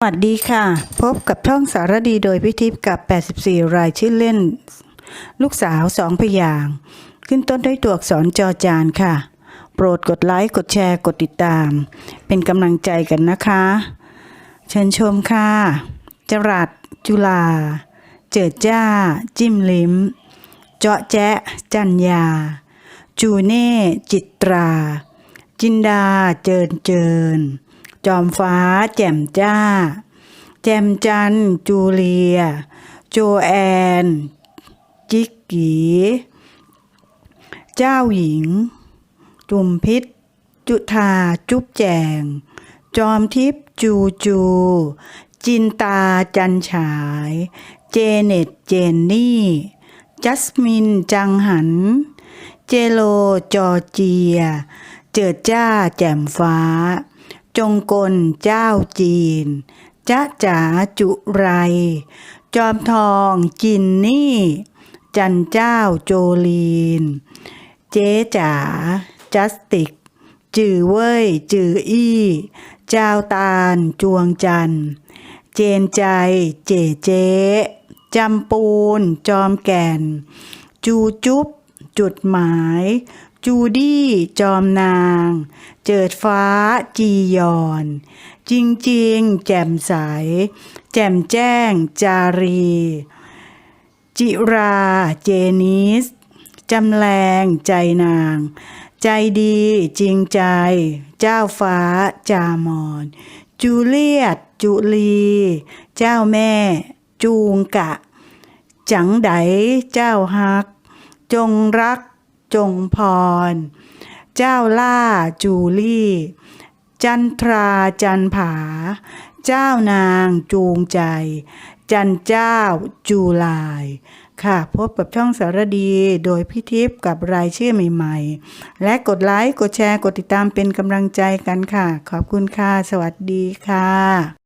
สวัสดีค่ะ พบกับช่องสารดีโดยพิทิพย์กับ 84 รายชื่อเล่น ลูกสาวสองพยางค์ขึ้นต้นด้วยตัวอักษรจอจานค่ะ โปรดกดไลค์กดแชร์กดติดตาม เป็นกำลังใจกันนะคะ เชิญชมค่ะ จรัสจุลา เจิดจ้า จิ้มลิ้ม เจาะแจ๊จันยา จูเน่ จิตรา จินดาเจินเจิน จอมฟ้าแจ่มจ้า แจ่มจันทร์จูเลีย โจแอน จิกกีเจ้าหญิง จุมพิษ จุธาจุ๊บแจง จอมทิพย์จูจู จินตาจันฉาย เจเน็ตเจนนี่ จัสมินจังหัน เจโลจอเจีย เจิดจ้าแจ่มฟ้า จงกลเจ้าจีนจ๊ะจ๋าจุไร จอมทองจินนี่ จันเจ้าโจลีน เจ๊จ๋าจัสติก จือเว้ยจืออี้ เจ้าตาลจวงจัน เจนใจเจเจ๊จำปูนจอมแก่น จูจุ๊บ จุดหมาย จูดี้จอมนาง เจิดฟ้าจียอน จริงจริงแจ่มใส แจ่มแจ้งจารี จิราเจนิส จำแรงใจนาง ใจดีจริงใจ เจ้าฟ้าจามอนจูเลียตจุลี เจ้าแม่ จูงกะ จังไดเจ้าฮัก จงรักจงพร เจ้าล่าจูลี่ จันทราจันผา เจ้านางจูงใจ จันเจ้าจูลายค่ะ พบกับช่องสารดีโดยพี่ทิพย์กับรายชื่อใหม่ๆ และกดไลค์ กดแชร์ กดติดตามเป็นกำลังใจกันค่ะ ขอบคุณค่ะ สวัสดีค่ะ